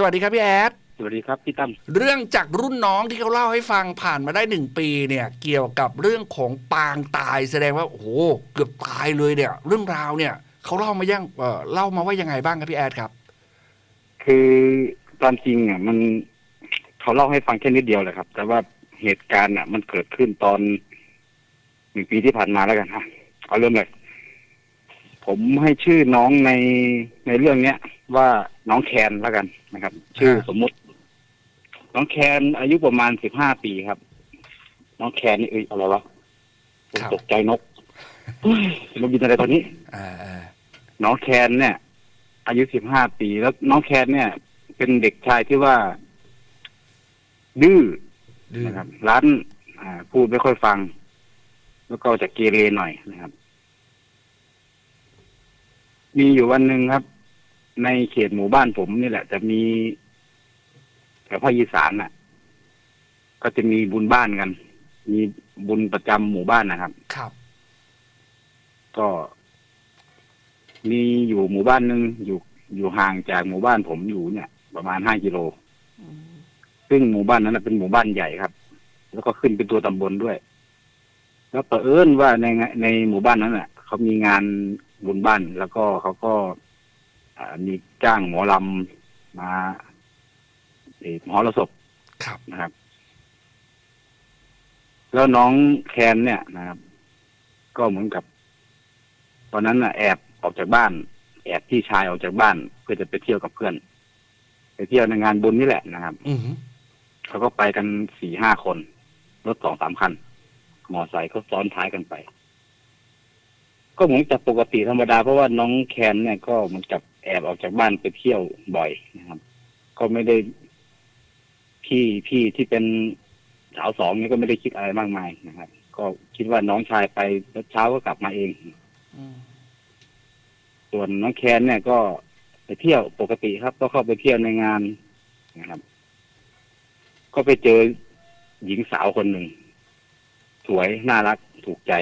สวัสดีครับพี่แอดสวัสดีครับพี่ตั้มเรื่องจากรุ่นน้องที่เขาเล่าให้ฟังผ่านมาได้หนึ่งปีเนี่ย เกี่ยวกับเรื่องของปางตายแสดงว่าโอ้โหเกือบตายเลยเนี่ย เรื่องราวเนี่ยเขาเล่ามายังเอ่อเล่ามาว่ายังไงบ้างครับพี่แอดครับ คือตามจริงอะมันเขาเล่าให้ฟังแค่นิดเดียวแหละครับ แต่ว่าเหตุการณ์อะ มันเกิดขึ้นตอนหนึ่งปีที่ผ่านมาแล้วกันฮะเอาเริ่มเลยผมให้ชื่อน้องในในเรื่องเนี้ยว่า น้องแคนแล้วกันนะครับ ชื่อฮะสมมุติ น้องแคนอายุประมาณสิบห้าปีครับ น้องแคนนี่เอ้ยอะไรวะผมตกใจนกเฮ้ยนกบินอะไรตอนนี้อ่าอ่าน้องแคนเนี่ย อายุสิบห้าปีแล้วน้องแคนเนี่ย เป็นเด็กชายที่ว่า ดื้อดื้อนะครับร้านอ่าพูดไม่ค่อยฟัง แล้วก็จะเกเรหน่อยนะครับ มีอยู่วันหนึ่งครับ ในเขตหมู่บ้านผมนี่แหละ จะมีแถวภาคอีสานน่ะ ก็จะมีบุญบ้านกัน มีบุญประจำหมู่บ้านนะครับ ครับ ก็มีอยู่หมู่บ้านหนึ่งอยู่อยู่ห่างจากหมู่บ้านผมอยู่เนี่ย ประมาณห้ากิโลซึ่งหมู่บ้านนั้นนะเป็นหมู่บ้านใหญ่ครับ แล้วก็ขึ้นเป็นตัวตำบลด้วย แล้วเผอิญว่าในงานในหมู่บ้านนั้นน่ะเขามีงานบุญบ้าน แล้วก็เขาก็อ่า มีจ้างหมอลำมาเอ่อหอระศพครับนะครับ แล้วน้องแคนเนี่ยนะครับ ก็เหมือนกับ ตอนนั้นน่ะแอบออกจากบ้าน แอบพี่ชายออกจากบ้าน เพื่อจะไปเที่ยวกับเพื่อน ไปเที่ยวในงานบุญนี่แหละนะครับอือหือเขาก็ไปกันสี่ห้าคนรถสองสามคันมอไซค์เขาซ้อนท้ายกันไป ก็เหมือนกับปกติธรรมดาเพราะว่าน้องแคนเนี่ยก็เหมือนกับ แอบออกจากบ้านไปเที่ยวบ่อยนะครับ ก็ไม่ได้พี่พี่ที่เป็นสาวสองเนี่ยก็ไม่ได้คิดอะไรมากมายนะครับ ก็คิดว่าน้องชายไปแล้วเช้าก็กลับมาเองอืมส่วนน้องแคนเนี่ยก็ไปเที่ยวปกติครับ ก็เข้าไปเที่ยวในงานนะครับ ก็ไปเจอหญิงสาวคนหนึ่งสวยน่ารักถูกใจ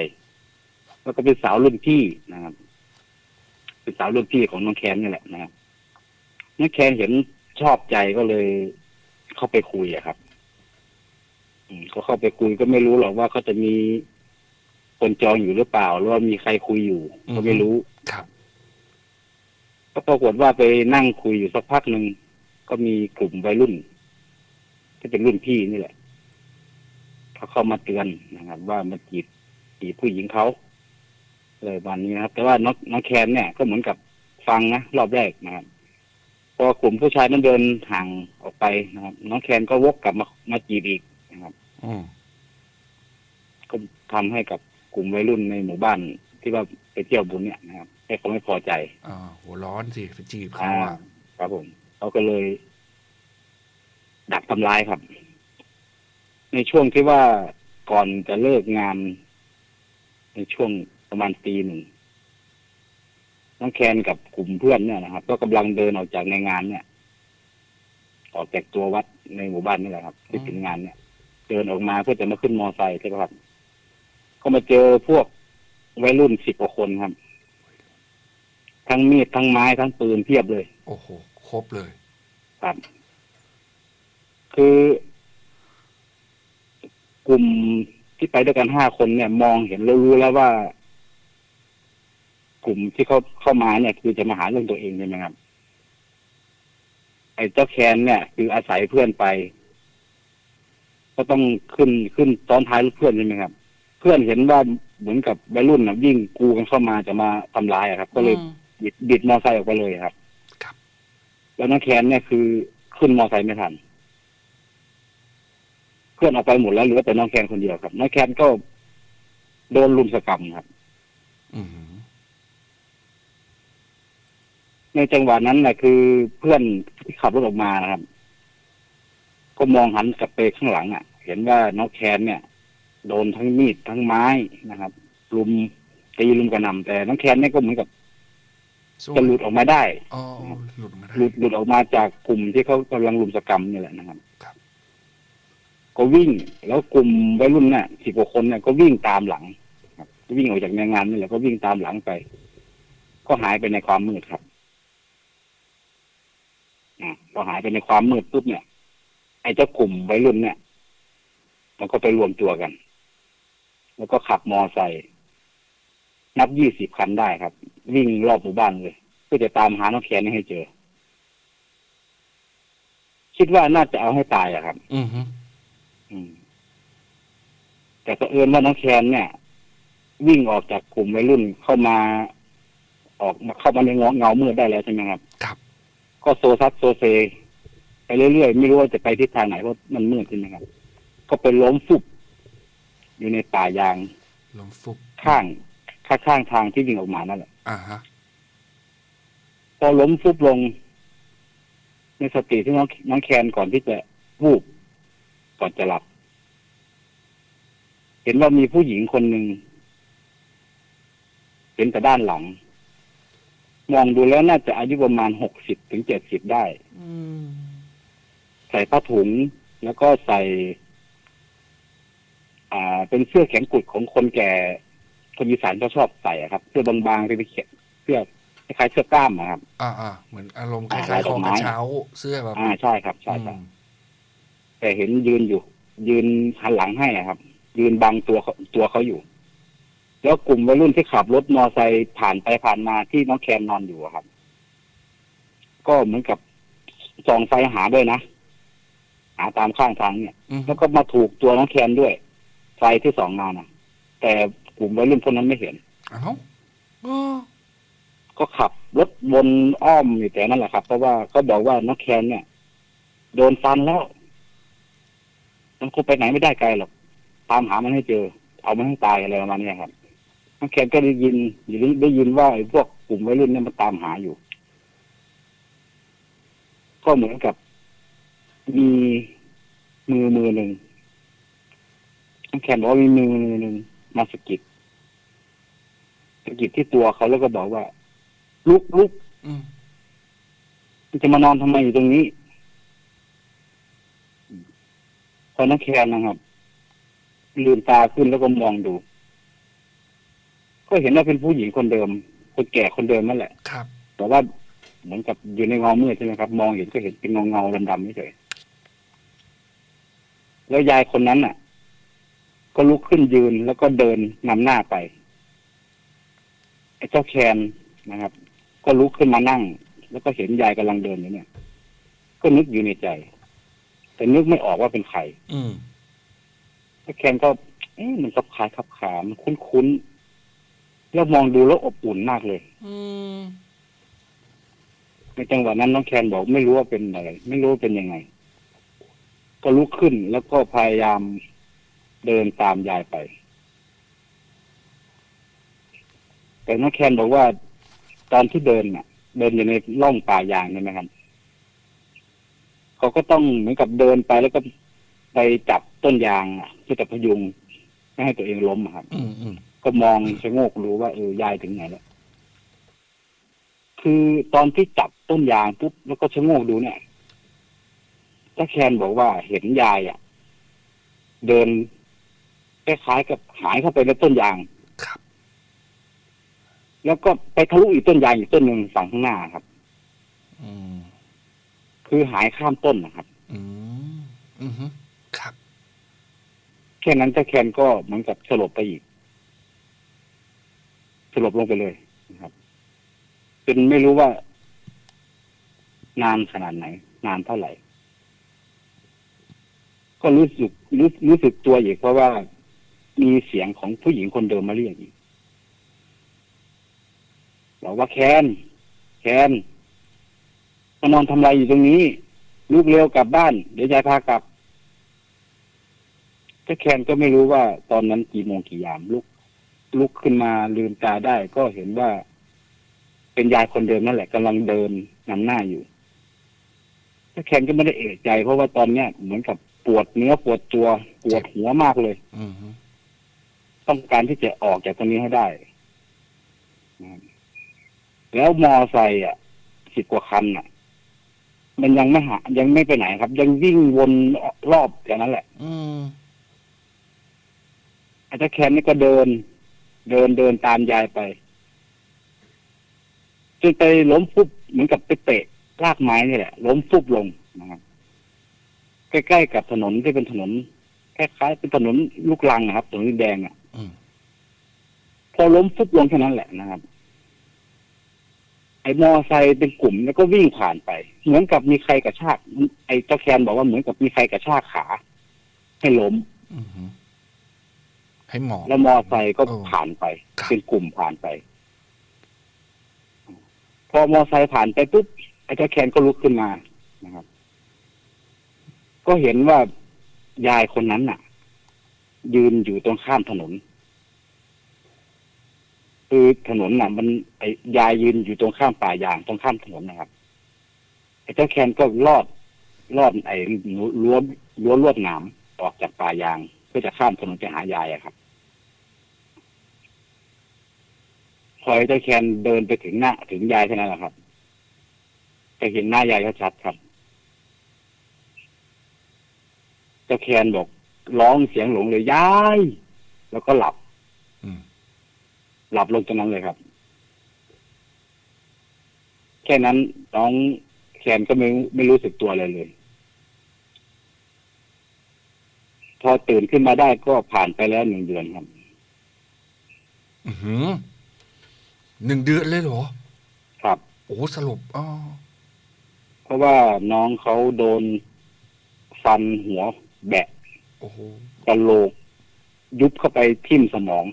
แล้วก็เป็นสาวรุ่นพี่นะครับ เป็นสาวรุ่นพี่ของน้องแคนนี่แหละนะครับน้องแคนเห็นชอบใจก็เลยเข้าไปคุยอะครับ อืมก็เข้าไปคุยก็ไม่รู้หรอกว่าเขาจะมีคนจองอยู่หรือเปล่า หรือว่ามีใครคุยอยู่ก็ไม่รู้ ครับ ก็ปรากฏว่าไปนั่งคุยอยู่สักพักหนึ่งก็มีกลุ่มวัยรุ่นที่เป็นรุ่นพี่นี่แหละเขาเข้ามาเตือนนะครับ ว่ามาจีบจีบผู้หญิงเขา เลยวันนี้นะครับ แต่ว่าน้องน้องแคนเนี่ยก็เหมือนกับฟังนะรอบแรกนะครับพอกลุ่มผู้ชายนั้นเดินห่างออกไปนะครับ น้องแคนก็วกกลับมามาจีบอีกนะครับอืมก็ทำให้กับกลุ่มวัยรุ่นในหมู่บ้านที่ว่าไปเที่ยวบุญเนี่ยนะครับให้เขาไม่พอใจอ่าหัวร้อนสิไปจีบเขาอ่าอะครับผมเขาก็เลย ดักทำร้ายครับ ในช่วงที่ว่าก่อนจะเลิกงาน ในช่วง ประมาณปีหนึ่งน้องแคนกับกลุ่มเพื่อนเนี่ยนะครับ ก็กำลังเดินออกจากในงานเนี่ย ออกจากตัววัดในหมู่บ้านนี่แหละครับที่ถึงงานเนี่ย เดินออกมาเพื่อจะมาขึ้นมอไซค์ใช่ไหมครับ ก็มาเจอพวกวัยรุ่นสิบกว่าคนครับ ทั้งมีดทั้งไม้ทั้งปืนเพียบเลย โอ้โหครบเลย ครับ คือกลุ่มที่ไปด้วยกันห้าคนเนี่ย มองเห็นแล้วรู้แล้วว่า กลุ่มที่เขาเข้ามาเนี่ย คือจะมาหาเรื่องตัวเองใช่ไหมครับ ไอ้เจ้าแคนเนี่ย คืออาศัยเพื่อนไป ก็ต้องขึ้นขึ้นซ้อนท้ายรถเพื่อนใช่ไหมครับ เพื่อนเห็นว่าเหมือนกับวัยรุ่นนะวิ่งกรูกันเข้ามาจะมาทำร้ายอะครับ ก็เลยอืมบิดบิดมอไซค์ออกไปเลยครับ ครับ แล้วน้องแคนเนี่ยคือขึ้นมอไซค์ไม่ทันเพื่อนออกไปหมดแล้วเหลือแต่น้องแคนคนเดียวครับน้องแคนก็โดนลุมสกรรมครับ อือหือ ในจังหวะนั้นแหละคือเพื่อนที่ขับรถออกมานะครับ ก็มองหันกลับไปข้างหลังอะ เห็นว่าน้องแคนเนี่ย โดนทั้งมีดทั้งไม้นะครับลุมตีลุมกระหน่ำแต่น้องแคนเนี่ยก็เหมือนกับสู้จะหลุดออกมาได้อ๋อหลุดมาได้หลุดหลุดออกมาจากกลุ่มที่เขากำลังรุมสกรรมนี่แหละนะครับครับ ก็วิ่งแล้วกลุ่มวัยรุ่นเนี่ยสิบกว่าคนเนี่ยก็วิ่งตามหลัง ครับวิ่งออกจากในงานนี่แหละก็วิ่งตามหลังไป ก็หายไปในความมืดครับอะ พอหายไปในความมืดปุ๊บเนี่ย ไอ้เจ้ากลุ่มวัยรุ่นเนี่ย มันก็ไปรวมตัวกัน แล้วก็ขับมอไซค์นับยี่สิบคันได้ครับ วิ่งรอบหมู่บ้านเลยเพื่อจะตามหาน้องแคนนี่ให้เจอ คิดว่าน่าจะเอาให้ตายอะครับ อืมฮึอืมแต่ก็เอิญว่าน้องแคนเนี่ย วิ่งออกจากกลุ่มวัยรุ่นเข้ามา ออกมาเข้ามาในเงาเงามืดได้แล้วใช่ไหมครับ ครับ ก็โซซัดโซเซไปเรื่อยๆ ไม่รู้ว่าจะไปทิศทางไหนเพราะมันมืดใช่ไหมครับ ก็ไปล้มฟุบอยู่ในป่ายางลมฟุบข้างข้างข้างทางที่วิ่งออกมานั่นแหละอ่าฮะพอล้มฟุบลง ในสติที่น้องน้องแคนก่อนที่จะวูบก่อนจะหลับ เห็นว่ามีผู้หญิงคนหนึ่งเห็นแต่ด้านหลัง มองดูแล้วน่าจะอายุประมาณหกสิบถึงเจ็ดสิบได้ อืม ใส่ผ้าถุงแล้วก็ใส่ อ่า เป็นเสื้อแขนกุดของคนแก่คนอีสานเขาชอบใส่อะครับ เสื้อบางๆเป็นเขียเสื้อคล้ายๆเสื้อกล้ามอะครับ อ่าอ่าเหมือนอารมณ์คอ่าล้ายๆคลายดออกกไม้ระเช้าเสื้อแบบอ่าใช่ครับใช่ครับอืมแต่เห็นยืนอยู่ ยืนหันหลังให้อะครับ ยืนบังตัวเขาตัวเขาอยู่ แล้วกลุ่มวัยรุ่นที่ขับรถมอไซค์ผ่านไปผ่านมาที่น้องแคนนอนอยู่อะครับ ก็เหมือนกับส่องไฟหาด้วยนะหาตามข้างทางเนี่ย อืม แล้วก็มาถูกตัวน้องแคนด้วย ไฟที่สองมาน่ะแต่กลุ่มวัยรุ่นพวกนั้นไม่เห็น เอ้าอ๋อก็ขับรถวนอ้อมอยู่แต่นั่นแหละครับ เพราะว่าเขาบอกว่าน้องแคนเนี่ย โดนฟันแล้ว มันคงไปไหนไม่ได้ไกลหรอกตามหามันให้เจอ เอามันให้ตายอะไรประมาณเนี้ยครับ น้องแคนก็ได้ยินได้ยินว่าไอ้พวกกลุ่มวัยรุ่นเนี่ยมันตามหาอยู่ ก็เหมือนกับมีมือมือหนึ่งน้องแคนบอกว่ามีมือมือหนึ่งมาสะกิดสะกิดที่ตัวเขาแล้วก็บอกว่า ลุกลุกอืมมันจะมานอนทำไมอยู่ตรงนี้พอน้องแคนนะครับลืมตาขึ้นแล้วก็มองดู ก็เห็นว่าเป็นผู้หญิงคนเดิม คนแก่คนเดิมนั่นแหละ ครับ แต่ว่าเหมือนกับอยู่ในเงามืดใช่ไหมครับ มองเห็นก็เห็นเป็นเงาเงาๆดำๆเฉยแล้วยายคนนั้นน่ะ ก็ลุกขึ้นยืนแล้วก็เดินนำหน้าไปไอ้เจ้าแคนนะครับ ก็ลุกขึ้นมานั่ง แล้วก็เห็นยายกำลังเดินอยู่เนี่ย ก็นึกอยู่ในใจ แต่นึกไม่ออกว่าเป็นใคร อืมไอ้แคนก็เอ๊ะมันกับคล้ายขับขามนคุ้นๆ แล้วมองดูแล้วอบอุ่นมากเลยอืมในจังหวะนั้นน้องแคนบอกไม่รู้ว่าเป็นอะไร ไม่รู้ว่าเป็นยังไง ก็ลุกขึ้นแล้วก็พยายามเดินตามยายไป แต่น้องแคนบอกว่าตอนที่เดินน่ะ เดินอยู่ในร่องป่ายางใช่ไหมครับเขาก็ต้องเหมือนกับเดินไปแล้วก็ไปจับต้นยางอะเพื่อจะพยุงไม่ให้ตัวเองล้มอะครับ อืมอืม ก็มองชะโงกรู้ว่าเออยายถึงไหนแล้วคือตอนที่จับต้นยางปุ๊บแล้วก็ชะโงกดูเนี่ยตาแคนบอกว่าเห็นยายอะ เดินคล้ายๆกับหายเข้าไปในต้นยางครับ แล้วก็ไปทะลุอีกต้นยางอีกต้นหนึ่งฝั่งข้างหน้าครับ อืมคือหายข้ามต้นนะครับ อืมอืมฮึครับ แค่นั้นตาแคนก็เหมือนกับสลบไปอีกส ลบลงไปเลยนะครับจนไม่รู้ว่านานขนาดไหน นานเท่าไหร่ ก็รู้สึกรู้รู้สึกตัวอีกเพราะว่ามีเสียงของผู้หญิงคนเดิมมาเรียกอีกบอกว่าแคนแคนมานอนทำอะไรอยู่ตรงนี้ ลูกเร็วกลับบ้าน เดี๋ยวยายพากลับเจ้าแคนก็ไม่รู้ว่าตอนนั้นกี่โมงกี่ยามลุก ลุกขึ้นมาลืมตาได้ ก็เห็นว่า เป็นยายคนเดิมนั่นแหละกำลังเดินนำหน้าอยู่เจ้าแคนก็ไม่ได้เอะใจ เพราะว่าตอนเนี้ยเหมือนกับปวดเนื้อปวดตัวปวดหัวมากเลยอืมฮึต้องการที่จะออกจากตรงนี้ให้ได้นะครับแล้วมอไซค์อะสิบกว่าคันอะ มันยังไม่หา ยังไม่ไปไหนครับ ยังวิ่งวนรอบอย่างนั้นแหละอืมอาจารย์แคนนี่ก็เดิน เดินเดินตามยายไปจนไปล้มปุ๊บเหมือนกับไปเตะรากไม้นี่แหละ ล้มฟุบลงนะครับใกล้ๆกับถนนที่เป็นถนนคล้ายๆเป็นถนนลูกลังนะครับถนนแดงอะอืมพอล้มฟุบลงแค่นั้นแหละนะครับ ไอ้มอไซค์เป็นกลุ่มแล้วก็วิ่งผ่านไป เหมือนกับมีใครกระชากไอ้เจ้าแคนบอกว่าเหมือนกับมีใครกระชากขา ให้ล้มอืมฮึ ให้หมอบแล้วมอไซค์ก็เออผ่านไปครับเป็นกลุ่มผ่านไป พอมอไซค์ผ่านไปปุ๊บไอ้เจ้าแคนก็ลุกขึ้นมานะครับ ก็เห็นว่ายายคนนั้นน่ะ ยืนอยู่ตรงข้ามถนน คือถนนน่ะ มันไอ้ยายยืนอยู่ตรงข้ามป่ายางตรงข้ามถนนนะครับไอ้เจ้าแคนก็ลอดลอดไอ้รั้วรั้วลวดหนามออกจากป่ายางเพื่อจะข้ามถนนไปหายายอะครับพอไอ้เจ้าแคนเดินไปถึงหน้าถึงยายเท่านั้นแหละครับจะเห็นหน้ายายเขาชัดครับเจ้าแคนบอกร้องเสียงหลงเลยยาย แล้วก็หลับอืมหลับลงตรงนั้นเลยครับ แค่นั้นน้องแคนก็ไม่ไม่รู้สึกตัวเลยเลย พอตื่นขึ้นมาได้ก็ผ่านไปแล้วหนึ่งเดือนครับ อื้อหือหนึ่งเดือนเลยเหรอ ครับ โอ้สลบอ๋อเพราะว่าน้องเขาโดนฟันหัวแบะโอ้โหกระโหลก ยุบเข้าไปทิ่มสมอง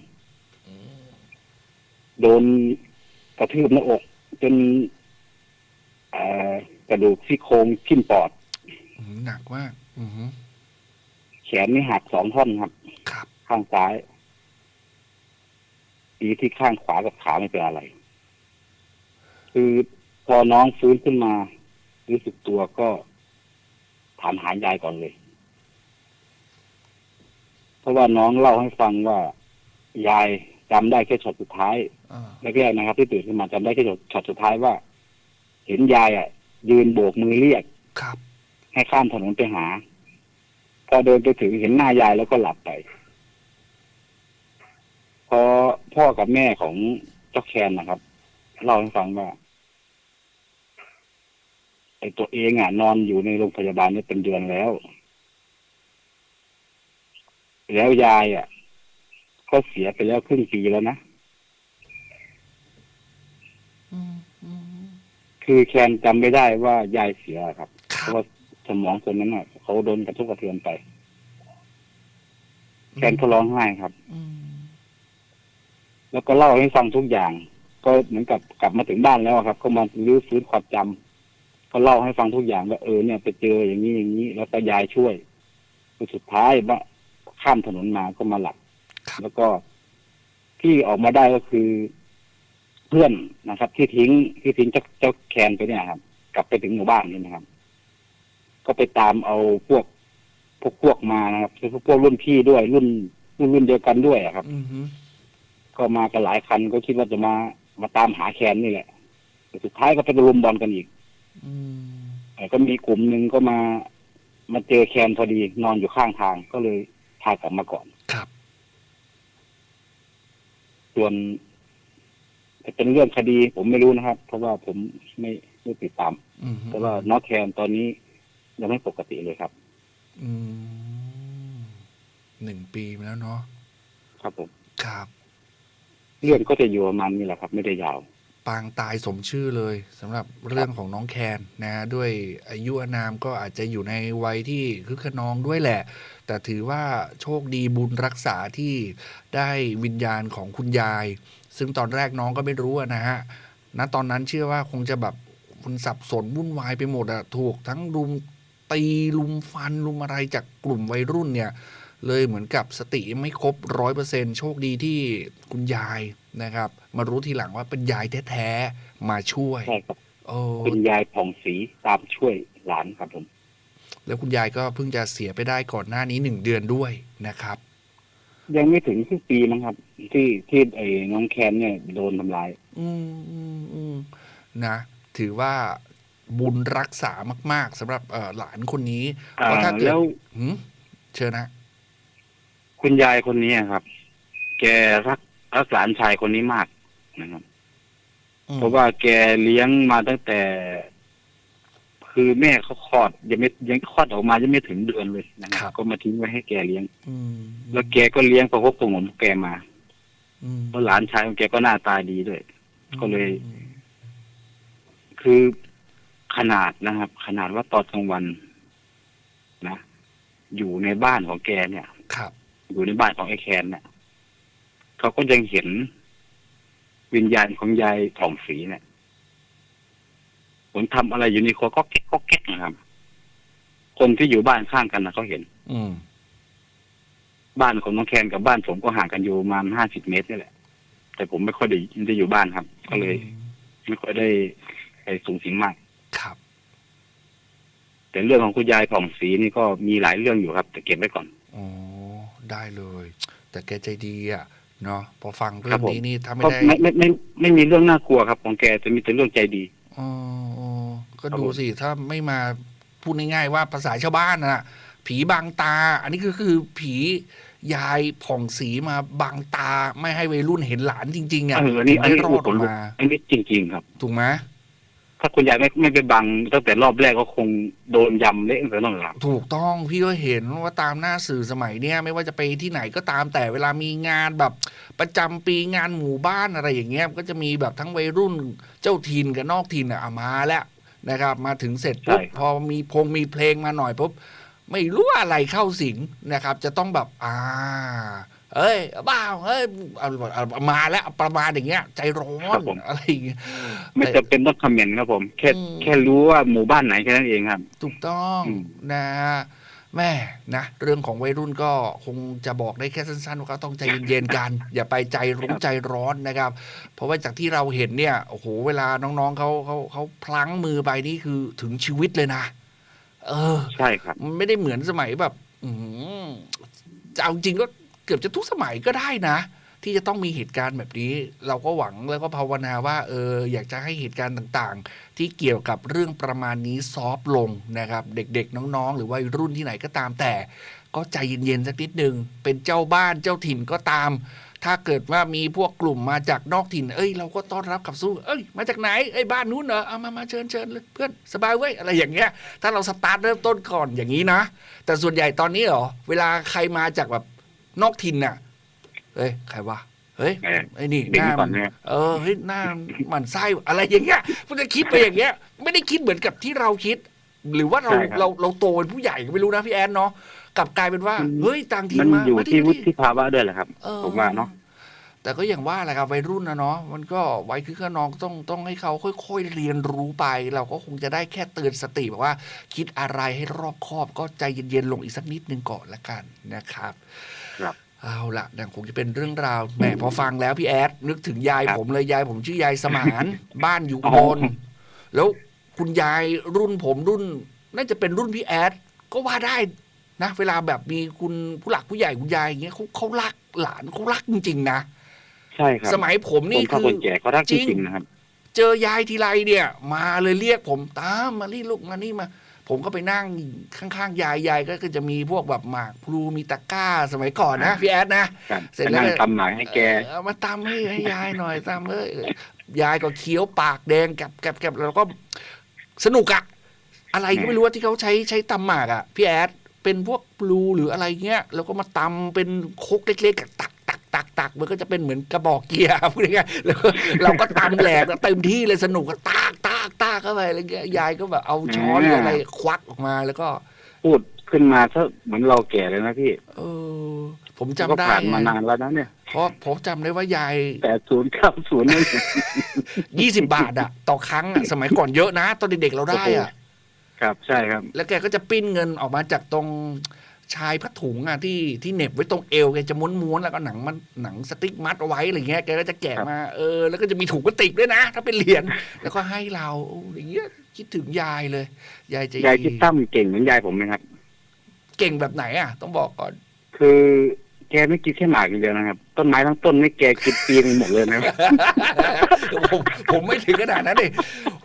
โดนกระทืบหน้าอก จนเอ่อกระดูกซี่โครงทิ่มปอด อืมหนักมาก อือหือ แขนนี่หักสองท่อนครับ ครับ ข้างซ้ายดีที่ข้างขวากับขาไม่เป็นอะไร คือพอน้องฟื้นขึ้นมา รู้สึกตัวก็ถามหายายก่อนเลย เพราะว่าน้องเล่าให้ฟังว่า ยายจำได้แค่ช็อตสุดท้ายอ่าแรกๆนะครับ ที่ตื่นขึ้นมาจำได้แค่ช็อตสุดท้ายว่า เห็นยายอะ ยืนโบกมือเรียกครับ ให้ข้ามถนนไปหาพ อเดินไปถึงเห็นหน้ายายแล้วก็หลับไปพอพ่อกับแม่ของเจ้าแคนนะครับเล่าให้ฟังว่าไอ้ตัวเองอะนอนอยู่ในโรงพยาบาลนี่เป็นเดือนแล้ว แล้วยายอะก็เสียไปแล้วครึ่งปีแล้วนะอืมอืมคือแคนจำไม่ได้ว่ายายเสียครับคเพรับราะว่าสมองคนนั้นอะ เขาโดนกระทบกระเทือนไปแคนก็ร้องไห้ครับอืมแล้วก็เล่าให้ฟังทุกอย่าง ก็เหมือนกับกลับมาถึงบ้านแล้วอะครับ ก็มาลื้อฟื้นความจำก็เล่าให้ฟังทุกอย่างว่าเออเนี่ยไปเจออย่างนี้อย่างนี้ แล้วก็ยายช่วยคือสุดท้ายว่าข้ามถนนมาก็มาหลับครับแล้วก็ที่ออกมาได้ก็คือ เพื่อนนะครับ ที่ทิ้งที่ทิ้งเจ้าเจ้าแคนไปเนี่ยครับ กลับไปถึงหมู่บ้านนี่นะครับ ก็ไปตามเอาพวกพวกพวกมานะครับคือพวกรุ่นพี่ด้วยรุ่นรุ่นรุ่นเดียวกันด้วยอะครับ อือหือก็มากันหลายคันก็คิดว่าจะมามาตามหาแคนนี่แหละแต่สุดท้ายก็ไปรุมบอลกันอีกอืมแต่ก็มีกลุ่มหนึ่งก็มา มาเจอแคนพอดีนอนอยู่ข้างทางก็เลยพากลับมาก่อน ครับส่วนจะเป็นเรื่องคดีผมไม่รู้นะครับ เพราะว่าผมไม่ไม่ติดตาม อือหือแต่ว่าน้องแคนตอนนี้ ยังไม่ปกติเลยครับ อืมหนึ่งปีมาแล้วเนาะครับผมครับเรื่องก็จะอยู่ประมาณนี้แหละครับ ไม่ได้ยาว ปางตายสมชื่อเลยสำหรับเรื่องของน้องแคนนะ ด้วยอายุอานามก็อาจจะอยู่ในวัยที่คึกขนองด้วยแหละ แต่ถือว่าโชคดีบุญรักษาที่ได้วิญญาณของคุณยาย ซึ่งตอนแรกน้องก็ไม่รู้อะนะฮะณตอนนั้นเชื่อว่าคงจะแบบคุณสับสนวุ่นวายไปหมดอะถูกทั้งรุม ตีลุมฟันลุมอะไรจากกลุ่มวัยรุ่นเนี่ยเลยเหมือนกับสติยังไม่ครบร้อยเปอร์เซ็นโชคดีที่คุณยายนะครับ มารู้ทีหลังว่าเป็นยายแท้ๆมาช่วยใช่ครับโอ้คุณยายผ่องศรีตามช่วยหลานครับผม แล้วคุณยายก็เพิ่งจะเสียไปได้ก่อนหน้านี้หนึ่งเดือนด้วยนะครับ ยังไม่ถึงครึ่งปีมั้งครับ ที่ที่ไอ้น้องแคนเนี่ยโดนทำร้าย อืมอืมอืมนะ ถือว่า บุญรักษามาก ๆสำหรับเอ่อหลานคนนี้เพราะถ้าเกิดแล้วหืมเชิญนะคุณยายคนนี้ครับ แกรักรักหลานชายคนนี้มากนะครับอืมเพราะว่าแกเลี้ยงมาตั้งแต่ คือแม่เขาคลอดยังไม่ยังคลอดออกมายังไม่ถึงเดือนเลยนะคครัรับบก็มาทิ้งไว้ให้แกเลี้ยง อืมแล้วแกก็เลี้ยงประคบประหงมแกมาอืมเพราะหลานชายของแกก็หน้าตาดีด้วยก็เลยอืมคือ ขนาดนะครับ ขนาดว่าตอนกลางวันนะอยู่ในบ้านของแกเนี่ยครับ อยู่ในบ้านของไอ้แคนเนี่ยเขาก็ยังเห็นวิญญาณของยายผ่องศรีเนี่ยผมทำอะไรอยู่ในครัวก็แก๊กก็แก๊กนะครับ คนที่อยู่บ้านข้างกันนะเขาเห็น อืมบ้านของน้องแคนกับบ้านผมก็ห่างกันอยู่ประมาณห้าสิบเมตรนี่แหละ แต่ผมไม่ค่อยได้ได้อยู่บ้านครับ ก็เลย ไม่ค่อยได้ไปสูงสิงมาก ครับ แต่เรื่องของคุณยายผ่องศรีนี่ก็มีหลายเรื่องอยู่ครับ แต่เก็บไว้ก่อน อ๋อ ได้เลย แต่แกใจดีอะ เนาะพอฟังเรื่ครัองบผม นี้นี่ถ้าไม่ก็ได้ ไม่ไม่ไม่ไม่มีเรื่องน่ากลัวครับ ของแกจะมีแต่เรื่องใจดี อ๋ออ๋อก็ครับดูผม สิ ถ้าไม่มาพูดง่ายๆว่าภาษาชาวบ้านน่ะผีบางตา อันนี้คือคือผียายผ่องสีมาบังตาไม่ให้วัยรุ่นเห็นหลานจริงๆอะเอออันนี้ถึงอันได้นี้รอดอผอกมรู้มา อันนี้จริง ๆ ครับ ถูกไหม ถ้าคุณยายไม่ไม่ไปบังตั้งแต่รอบแรกก็คงโดนยำเละตั้งแต่ต้นหลังถูกต้องพี่ก็เห็นว่าตามหน้าสื่อสมัยเนี้ยไม่ว่าจะไปที่ไหนก็ตามแต่เวลามีงานแบบประจำปีงานหมู่บ้านอะไรอย่างเงี้ยก็จะมีแบบทั้งวัยรุ่นเจ้าถิ่นกับนอกถิ่นอะเอามาแล้วนะครับ มาถึงเสร็จปุ๊บพอมีพงมีเพลงมาหน่อยปุ๊บไม่รู้อะไรเข้าสิงนะครับ จะต้องแบบอ่า เอ้ยบ้าเอ้ยเอาเอาเอามาแล้วประมาณอย่างเงี้ย ใจร้อนอะไรอย่างเงี้ยไม่จะเป็นต้องคอมเมนต์ครับผม แค่อืมแค่รู้ว่าหมู่บ้านไหนแค่นั้นเองครับ ถูกต้องอืมนะแม่นะเรื่องของวัยรุ่นก็คงจะบอกได้แค่สั้นๆว่าเขาต้องใจเย็นๆกัน อย่าไปใจรุ้งใจร้อนนะครับ เพราะว่าจากที่เราเห็นเนี่ยโอ้โหเวลาน้องๆเขาเขาเขาพลั้งมือไปนี่คือถึงชีวิตเลยนะ เออ ใช่ครับมันไม่ได้เหมือนสมัยแบบ อืมจะเอาจริงก็ เกือบจะทุกสมัยก็ได้นะ ที่จะต้องมีเหตุการณ์แบบนี้ เราก็หวังแล้วก็ภาวนาว่าเอออยากจะให้เหตุการณ์ต่างๆ ที่เกี่ยวกับเรื่องประมาณนี้ซอฟลงนะครับ เด็กๆน้องๆ หรือว่ารุ่นที่ไหนก็ตามแต่ ก็ใจเย็นๆสักนิดหนึ่งเป็นเจ้าบ้านเจ้าถิ่นก็ตามถ้าเกิดว่ามีพวกกลุ่มมาจากนอกถิ่น เอ้ยเราก็ต้อนรับขับสู้ เอ้ย มาจากไหน เอ้ยบ้านนู้นเหรอ เอามา มาเชิญเชิญเลยเพื่อนสบายเว้ย อะไรอย่างเงี้ย ถ้าเราสตาร์ทเริ่มต้นก่อนอย่างนี้นะ แต่ส่วนใหญ่ตอนนี้เหรอ เวลาใครมาจากแบบ นอกถิ่นน่ะเฮ้ยใครวะเฮ้ยเออไอ้นี่เด็กหน้าก่อนเนี่ยเออเฮ้ยหน้าหมันไส้อะไรอย่างเงี้ยมันจะคิดไปอย่างเงี้ย ไม่ได้คิดเหมือนกับที่เราคิด หรือว่าเราใช่ครับเราเราโตเป็นผู้ใหญ่ก็ไม่รู้นะพี่แอนเนาะกลับกลายเป็นว่ามันเฮ้ยต่างถิ่มันนมาอยู่มาที่วุมาฒิภาวะด้วยแหละครับเออผมว่าเนาะแต่ก็อย่างว่าแหละครับวัยรุ่นนะเนาะมันก็วัยคือน้องต้องต้องให้เขาค่อย ๆ เรียนรู้ไป เราก็คงจะได้แค่เตือนสติแบบว่า คิดอะไรให้รอบคอบก็ใจเย็นๆลงอีกสักนิดนึงก่อนละกันนะครับ ครับเอาละนั่นคงจะเป็นเรื่องราวแหมพอฟังแล้วพี่แอดนึกถึงยายครับผมเลยยายผมชื่อยายสมานบ้านอยู่อ๋อุอบลแล้วคุณยายรุ่นผมรุ่น น่าจะเป็นรุ่นพี่แอดก็ว่าได้นะ เวลาแบบมีคุณผู้หลักผู้ใหญ่คุณยายอย่างเงี้ยเขาเขารักหลานเขารักจริงๆนะใช่ครับ สมัยผมคนี่นเฒ่าคือคนแก่ก็รักจจริงริงๆนะครับ เจอยายทีไรเนี่ย มาเลยเรียกผมตามมานี่ลูกมานี่มา ผมก็ไปนั่งข้างๆยายยายก็จะมีพวกแบบหมากพลูมีตะกร้าสมัยก่อนนะพี่แอดนะครับเสร็จไปแล้วนั่งตำหมากให้แกเออเอามาตำให้ให้ยายหน่อยตำเอ้ยยายก็เคี้ยวปากแดงแกบแกบแกบแล้วก็สนุกอะอะไรก็ไม่รู้ว่าที่เขาใช้ใช้ตำหมากอะพี่แอดเป็นพวกพลูหรืออะไรเงี้ยแล้วก็มาตำเป็นโคกเล็กๆอะตักตักตักตักมันก็จะเป็นเหมือนกระบอกเกียร์พูดง่ายๆแล้วก็เราก็ตำแหลกเต็มที่เลยสนุกก็ตากตากตากเข้าไปอะไรเงี้ยยายก็แบบเอาช้อนหรืออะไรควักออกมาแล้วก็พูดขึ้นมาถ้าเหมือนเราแก่เลยนะพี่ เออ ผมก็จำได้ผ่านมานานแล้วนะเนี่ยเพราะผมจำได้ว่ายายแปดศูนย์เก้าศูนย์นั่นยี่สิบาทอะต่อครั้งอะสมัยก่อนเยอะนะ ตอนเด็กๆเราได้อะครับใช่ครับ แล้วแกก็จะปิ้นเงินออกมาจากตรง ชายผ้าถุงอะที่ที่เหน็บไว้ตรงเอวแกจะม้วนๆแล้วก็หนังมันหนังสติ๊กมัดเอาไว้อะไรเงี้ยแกก็จะแกะมาเออแล้วก็จะมีถุงพลาสติกด้วยนะ ถ้าเป็นเหรียญแล้วก็ให้เราโอ้อย่างเงี้ยคิดถึงยายเลย ยายใจยายดีคิดตั้มเก่งเหมือนยายผมไหมครับ เก่งแบบไหนอะต้องบอกก่อน คือแกไม่กินแค่หมากอย่างเดียวนะครับ ต้นไม้ทั้งต้นนี่แกกินปีนหมดเลยนะครับผมผมไม่ถึงขนาดนั้นเลย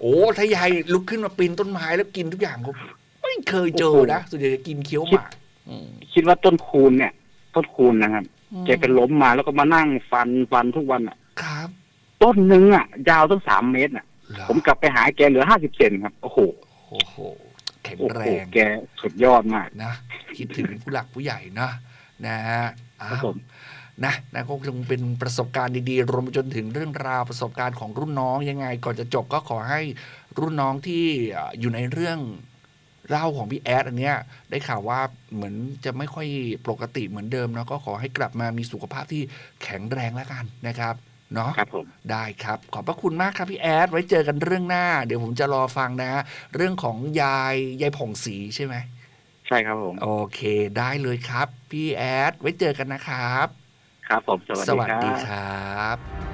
โอ้ถ้ายายลุกขึ้นมาปีนต้นไม้แล้วกินทุกอย่างผมไม่เคยเจอนะส่วนใหญ่จะกินเคี้ยวหมากอืม คิดว่าต้นคูณเนี่ย ต้นคูณนะครับแกเป็นล้มมาแล้วก็มานั่งฟันฟันทุกวันอะ ครับ ต้นหนึ่งอะ ยาวตั้งสามเมตรอะเหรอผมกลับไปหาแกเหลือห้าสิบเซนครับ โอ้โหโอ้โอ้โหแข็งโอ้แรโหงแกสุดยอดมากนะ คิดถึงผู้หลักผู้ใหญ่นะนะฮะอ้าครับวผมนะนะก็คงเป็นประสบการณ์ดีๆ รวมไปจนถึงเรื่องราวประสบการณ์ของรุ่นน้องยังไง ก่อนจะจบก็ขอให้รุ่นน้องที่เอ่ออยู่ในเรื่อง เล่าของพี่แอดอันเนี้ยได้ข่าวว่าเหมือนจะไม่ค่อยปกติเหมือนเดิมเนาะก็ขอให้กลับมามีสุขภาพที่แข็งแรงแล้วกันนะครับเนาะครับผมได้ครับ ขอบพระคุณมากครับพี่แอด ไว้เจอกันเรื่องหน้า เดี๋ยวผมจะรอฟังนะฮะเรื่องของยายยายผ่องศรีใช่ไหมใช่ครับผม โอเคได้เลยครับ พี่แอด ไว้เจอกันนะครับ ครับผม สวัสสดีวัสครัดีบครับ